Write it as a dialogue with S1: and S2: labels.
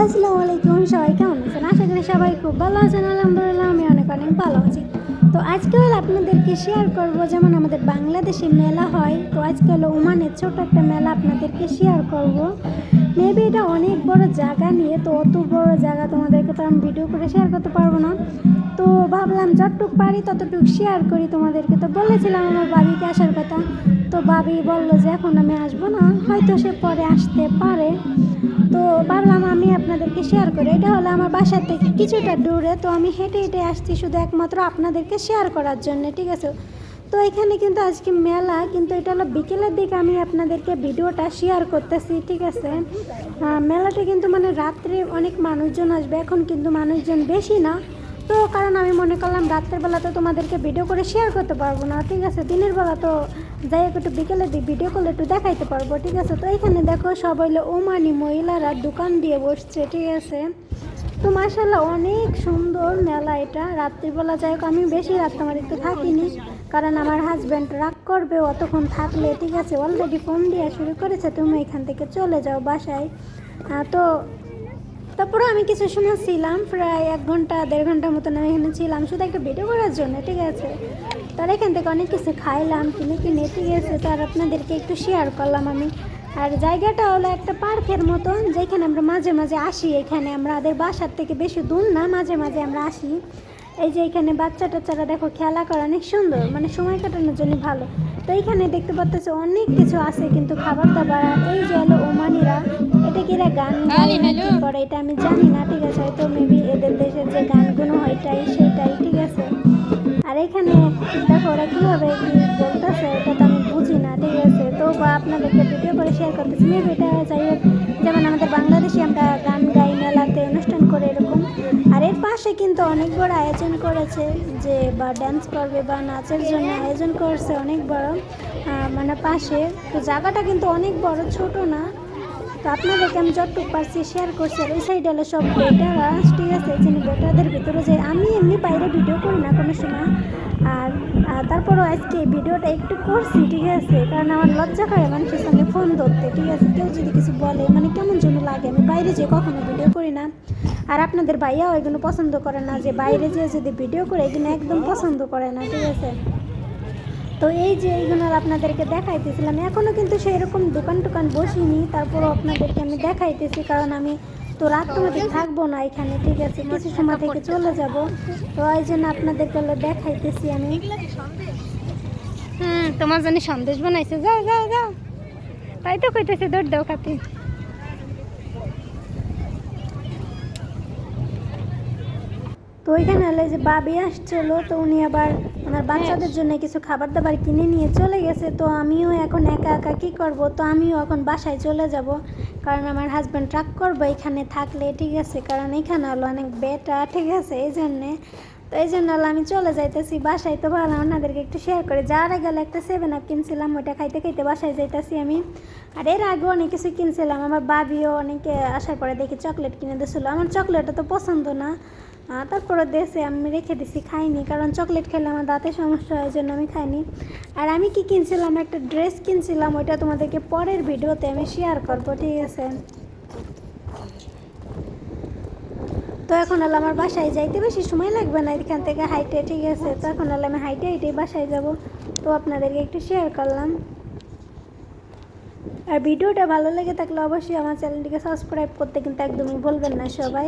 S1: আসসালামু আলাইকুম, সবাই কেমন আছেন? আশা করি সবাই খুব ভালো আছেন, আলহামদুলিল্লাহ আমি অনেক অনেক ভালো আছি। তো আজকে হলো আপনাদেরকে শেয়ার করব, যেমন আমাদের বাংলাদেশে মেলা হয়, তো আজকে হলো ওমানের ছোট একটা মেলা আপনাদেরকে শেয়ার করব। মেবি এটা অনেক বড় জায়গা নিয়ে, তো অত বড় জায়গা তোমাদেরকে তো আমি ভিডিও করে শেয়ার করতে পারব না। তো ভাবলাম যতটুক পারি ততটুকু শেয়ার করি তোমাদেরকে। তো বলেছিলাম আমার বাবিকে আসার কথা বাবি বলল যে এখন আমি আসব না, হয়তো সে পরে আসতে পারে। তো ভাবলাম আমি আপনাদেরকে শেয়ার করি। এটা হলো আমার বাসার থেকে কিছুটা দূরে, তো আমি হেঁটে হেঁটে আসছি শুধু একমাত্র আপনাদেরকে শেয়ার করার জন্য, ঠিক আছে? তো এখানে কিন্তু আজকে মেলা, কিন্তু এটা হলো বিকেলের দিকে আমি আপনাদেরকে ভিডিওটা শেয়ার করতেছি, ঠিক আছে? মেলাটা কিন্তু মানে রাত্রে অনেক মানুষজন আসবে, এখন কিন্তু মানুষজন বেশি না। তো কারণ আমি মনে করলাম রাত্রের তো তোমাদেরকে ভিডিও করে শেয়ার করতে পারব না, ঠিক আছে? দিনের বেলা তো যাই একটু বিকেলে ভিডিও করলে একটু দেখাইতে পারব, ঠিক আছে? তো এখানে দেখো, সবাই ওমানি মহিলারা দোকান দিয়ে বসছে, ঠিক আছে? তো মাসাল্লাহ অনেক সুন্দর মেলা এটা। রাত্রিবেলা যাই হোক, আমি বেশি রাত একটু থাকিনি, কারণ আমার হাজব্যান্ড রাগ করবে অতক্ষণ থাকলে, ঠিক আছে? অলরেডি ফোন দেওয়া শুরু করেছে, তুমি এখান থেকে চলে যাও বাসায়। তো তারপরে আমি কিছু সময় ছিলাম, প্রায় এক ঘণ্টা, দেড় ঘণ্টার মতন আমি এখানে ছিলাম। শুধু একটা ভিডিও করার জন্য, ঠিক আছে? তার এখান থেকে অনেক কিছু খাইলাম, কিনে কিনে, ঠিক আছে? তার আপনাদেরকে একটু শেয়ার করলাম আমি। আর জায়গাটা হলো একটা পার্কের মতন, যেখানে আমরা মাঝে মাঝে আসি। এখানে আমাদের বাসার থেকে বেশি দূর না, মাঝে মাঝে আমরা আসি। এই যে এখানে বাচ্চা টাচ্চারা দেখো, খেলা করা, অনেক সুন্দর মানে সময় কাটানোর জন্য ভালো। তো এইখানে দেখতে পাচ্ছ অনেক কিছু আছে, কিন্তু খাবার দাবার এই যে হলো ওমানিরা গান করে এটা আমি জানি না ঠিক আছে হয়তো মেবি এদের দেশের যে গানগুলো হয় এটাই সেটাই ঠিক আছে। আর এখানে দেখো ওরা কীভাবে কি বলতেছে এটা তো আমি বুঝি না ঠিক আছে। তো বা আপনাদেরকে ভিডিও করে শেয়ার করতেছি মেবি এটা যাই হোক যেমন আমাদের বাংলাদেশে আমরা গান গাই মেলাতে অনুষ্ঠান করে এরকম। আর এর পাশে কিন্তু অনেক বড় আয়োজন করেছে যে বা ড্যান্স করবে বা নাচের জন্য আয়োজন করছে অনেক বড় মানে পাশে। তো জায়গাটা কিন্তু অনেক বড় ছোট না। তো আপনাদেরকে আমি যতটুকু পারছি শেয়ার করছি, আর ওই সাইডে হলো সব বেটারা ঠিক আছে যিনি বেটারদের ভিতরে যে আমি এমনি বাইরে ভিডিও করি না কোনো সময়। আর আর তারপরও আজকে এই ভিডিওটা একটু করছি, ঠিক আছে? কারণ আমার লজ্জা করে মানুষের সঙ্গে ফোন ধরতে, ঠিক আছে? কেউ যদি কিছু বলে মানে কেমন জন্য লাগে, আমি বাইরে যে কখনো ভিডিও করি না। আর আপনাদের ভাইয়াও এগুলো পছন্দ করে না, যে বাইরে যেয়ে যদি ভিডিও করে, এগুলো একদম পছন্দ করে না, ঠিক আছে? তো এই যে এইগুলো আপনাদেরকে দেখাইতেছিলাম এখনও কিন্তু সেই রকম দোকান টোকান বসিনি। তারপরও আপনাদেরকে আমি দেখাইতেছি, কারণ আমি তো রাত তোমাদের থাকব না এখানে, ঠিক আছে? কিছু সময় থেকে চলে যাব। তো এই জন্য আপনাদেরকে দেখাইতেছি আমি। হুম, তোমার জন্য সন্দেশ বানাইছে। যাও যাও যাও। তাই তো কইতেছে, দৌড় দাও খাতে তো ওইখানে হলে যে বাবি আসছিল তো উনি আবার আমার বাচ্চাদের জন্য কিছু খাবার দাবার কিনে নিয়ে চলে গেছে। তো আমিও এখন একা একা কী করব? তো আমিও এখন বাসায় চলে যাব। কারণ আমার হাজব্যান্ড ট্রাক করব এখানে থাকলে ঠিক আছে। কারণ এখানে হলো অনেক বেটা ঠিক আছে এই জন্যে তো এই জন্য আমি চলে যাইতেছি বাসায়। তো ভালো আপনাদেরকে একটু শেয়ার করে। যাওয়ার গেলে একটা সেভেন আপ কিনছিলাম, ওইটা খাইতে খাইতে বাসায় যাইতেছি আমি। আর এর আগে অনেক কিছু কিনছিলাম। আমার বাবিও অনেকে আসার পরে দেখি চকলেট কিনে দিয়েছিলো আমার চকলেটটা তো পছন্দ না। তারপরে দেশে আমি রেখে দিছি, খাইনি। কারণ চকলেট খেলে আমার দাঁতে সমস্যা হয় জন্য আমি খাইনি। আর আমি কি কিনছিলাম? একটা ড্রেস কিনছিলাম, ওইটা তোমাদেরকে পরের ভিডিওতে আমি শেয়ার করব, ঠিক আছে? তো এখন হলো আমার বাসায় যাইতে বেশি সময় লাগবে না, এখান থেকে হাইটে ঠিক আছে, তো এখন হলো আমি হাইটে হাইটে বাসায় যাব। তো আপনাদেরকে একটু শেয়ার করলাম। আর ভিডিওটা ভালো লেগে থাকলে অবশ্যই আমার চ্যানেলটিকে সাবস্ক্রাইব করতে কিন্তু একদমই ভুলবেন না সবাই।